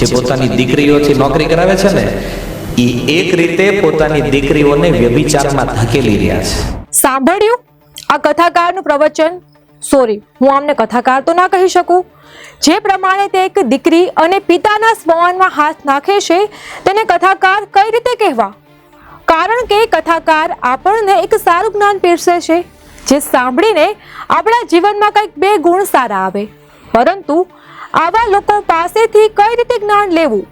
જે પોતાની દીકરીઓથી નોકરી કરાવે છે ને એ એક રીતે પોતાની દીકરીઓને વ્યભિચારમાં ધકેલી રહ્યા છે. સાંભળ્યું? આ કથાકારનું પ્રવચન? સોરી હું આમને કથાકાર તો ના કહી શકું. જે પ્રમાણે તે એક દીકરી અને પિતાના સ્મરણમાં હાથ નાખે છે તેને કથાકાર કઈ રીતે કહેવા? કારણ કે કથાકાર આપણને એક સારું જ્ઞાન પીરસે છે જે સાંભળીને આપણા જીવનમાં કંઈક બે ગુણ સારા આવે. પરંતુ આવા લોકો પાસેથી કઈ રીતે જ્ઞાન લેવું?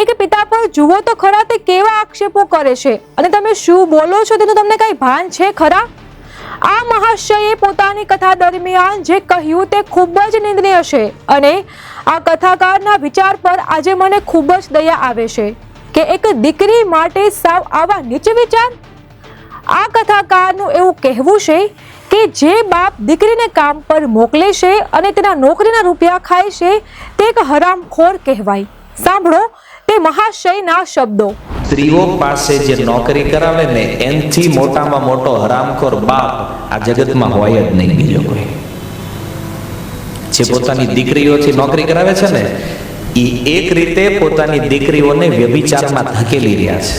એક પિતા પર જુઓ તો ખરા તે કેવા આક્ષેપો કરે છે? અને તમે શું બોલો છો? તેનું તમને કઈ ભાન છે ખરા? આ મહાશયે પોતાની કથા દરમિયાન જે કહ્યું તે ખૂબ જ નિંદનીય છે અને આ કથાકારના વિચાર પર આજે મને ખૂબ જ દયા આવે છે કે એક દીકરી માટે સાવ આવા નીચ વિચાર? આ કથાકારનું એવું કહેવું છે કે જે બાપ દીકરીને કામ પર મોકલે છે અને તેના નોકરીના રૂપિયા ખાય છે તે એક હરામખોર કહેવાય. સાંભળો તે મહાશયના શબ્દો. સ્ત્રીઓ પાસે જે નોકરી કરાવે ને એનથી મોટામાં મોટો હરામખોર બાપ આ જગતમાં હોય જ નહીં બીજો કોઈ જે પોતાની દીકરીઓથી નોકરી કરાવે છે ને એ એક રીતે પોતાની દીકરીઓને વ્યભિચારમાં ધકેલી રહ્યા છે.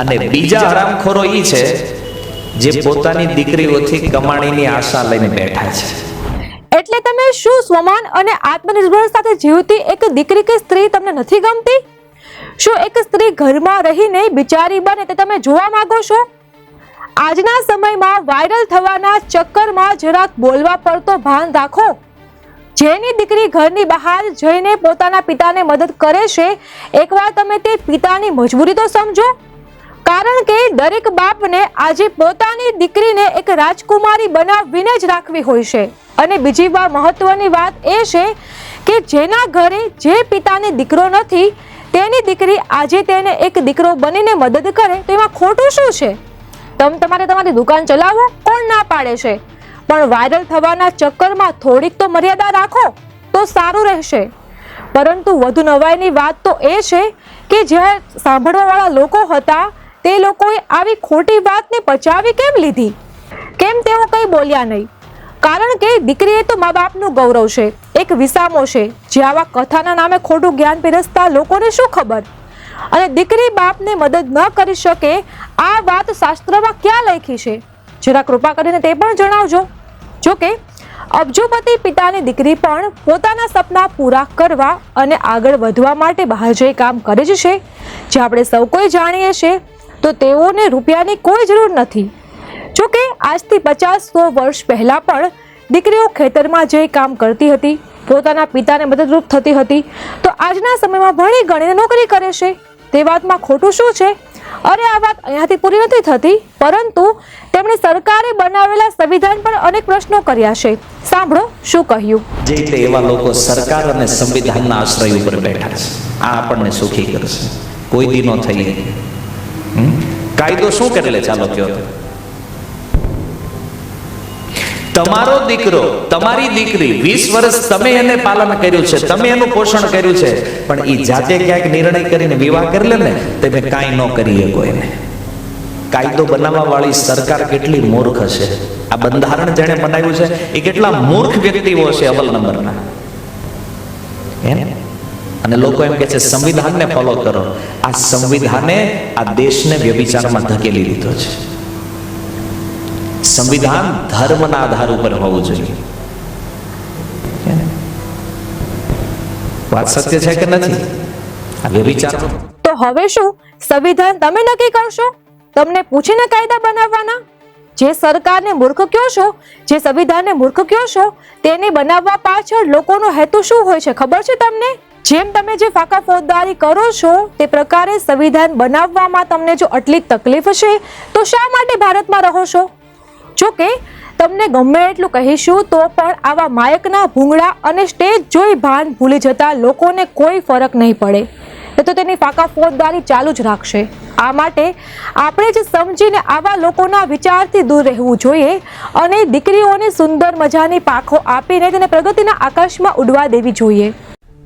અને બીજા હરામખોરો એ છે જે પોતાની દીકરીઓથી કમાણીની આશા લઈને બેઠા છે. એટલે તમે શું સ્વમાન અને આત્મનિર્ભર સાથે જીવતી એક દીકરી કે સ્ત્રી તમને નથી ગમતી? શું એક સ્ત્રી ઘરમાં રહીને બિચારી બને તે તમે જોવા માંગો છો? આજના સમયમાં વાયરલ થવાના ચક્કરમાં જરાક બોલવા પર તો ભાન રાખો. જેની દીકરી ઘરની બહાર જઈને પોતાના પિતાને મદદ કરે છે, એકવાર તમે તે પિતાની મજબૂરી તો સમજો. કારણ દરેક બાપને આજે પોતાની દીકરીને એક રાજકુમારી બનાવીને જ રાખવી હોય છે. અને બીજી વાત મહત્વની વાત એ છે કે જેના ઘરે જે પિતાને દીકરો નથી, તેની દીકરી આજે તેને એક દીકરો બનીને મદદ કરે તો એમાં ખોટું શું છે? તમ તમારે તમારી દુકાન ચલાવો, કોણ ના પાડે છે? પણ વાયરલ થવાના ચક્કરમાં થોડીક તો મર્યાદા રાખો, તો સારું રહેશે. પરંતુ વધુ નવાઈની વાત તો એ છે કે જે સાંભળવાવાળા લોકો હતા તે લોકોએ આવી ખોટી વાતને પચાવી કેમ લીધી? કેમ તેઓ કંઈ બોલ્યા નહીં? કારણ કે દીકરી એ તો મા બાપનું ગૌરવ છે, એક વિસામો છે. જે આવા કથાના નામે ખોટું જ્ઞાન પીરસતા લોકોને શું ખબર? અને દીકરી બાપને મદદ ન કરી શકે, આ વાત શાસ્ત્રમાં ક્યાં લખી છે? જરા કૃપા કરીને તે પણ જણાવજો. જો કે અબજોપતિ પિતાની દીકરી પણ પોતાના સપના પૂરા કરવા અને આગળ વધવા માટે બહાર જઈ કામ કરે જ છે. જે આપણે સૌ કોઈ જાણીએ છીએ તો તેઓને રૂપિયાની કોઈ જરૂર નથી. જો કે આજથી પચાસ સો વર્ષ પહેલાં પણ દીકરીઓ ખેતરમાં જઈ કામ કરતી હતી, પોતાના પિતાને મદદરૂપ થતી હતી. તો આજના સમયમાં ભણી ગણીને નોકરી કરે છે. તે વાતમાં ખોટું શું છે? અરે, આ વાત અહીંયાથી પૂરી નથી થતી, પરંતુ તેમણે સરકારે બનાવેલા સંવિધાન પર અનેક પ્રશ્નો કર્યા છે. સાંભળો શું કહ્યું. જે રીતે એવા લોકો સરકાર અને સંવિધાનના આશ્રય ઉપર બેઠા છે, આ આપણને સુખી કરશે. કોઈ દી ન થઈએ? કાયદો શું કરે ચાલો કયો તમારો દીકરો, તમારી દીકરી વીસ વર્ષ તમે એને પાલન કર્યું છે, તમે એનું પોષણ કર્યું છે, પણ એ જાતે ક્યાંક નિર્ણય કરીને વિવાહ કરી લે ને તમે કાંઈ ન કરી કોઈને એને. કાયદો બનાવવા વાળી સરકાર કેટલી મૂર્ખ હશે આ બંધારણ જેણે બનાવ્યું છે એ કેટલા મૂર્ખ વ્યક્તિઓ છે અવલ નંબરના. એમ? અને લોકો એમ કે છે, સંવિધાનને ફોલો કરો. આ સંવિધાને, આ દેશને વ્યભિચારમાં ધકેલી લીધો છે. સંવિધાન ધર્મના આધાર ઉપર હોવું જોઈએ. વાત સત્ય છે કે નથી? આ વ્યભિચાર તો હવે શું? સંવિધાન તમે નક્કી કરશો? તમને પૂછીને કાયદા બનાવવાના? જે સરકારને મૂર્ખ કયો છો, જે સંવિધાનને મૂર્ખ કયો છો, તેને બનાવવા પાછળ લોકોનો હેતુ શું હોય છે? ખબર છે તમને? જેમ તમે જે ફાકા ફોજદારી કરો છો, તે પ્રકારે સંવિધાન બનાવવામાં તમને જો આટલી તકલીફ હશે તો શા માટે ભારતમાં રહો છો? જો કે, તમને ગમે એટલું કહીશું, તો પણ આવા માયકના ભૂંગળા અને સ્ટેજ જોઈ ભાન ભૂલી જતા લોકોને કોઈ ફરક નહીં પડે. એ તો તેની ફાકા ફોજદારી ચાલુ જ રાખશે. આ માટે આપણે જ સમજીને આવા લોકોના વિચારથી દૂર રહેવું જોઈએ અને દીકરીઓને સુંદર મજાની પાખો આપીને તેને પ્રગતિના આકાશમાં ઉડવા દેવી જોઈએ.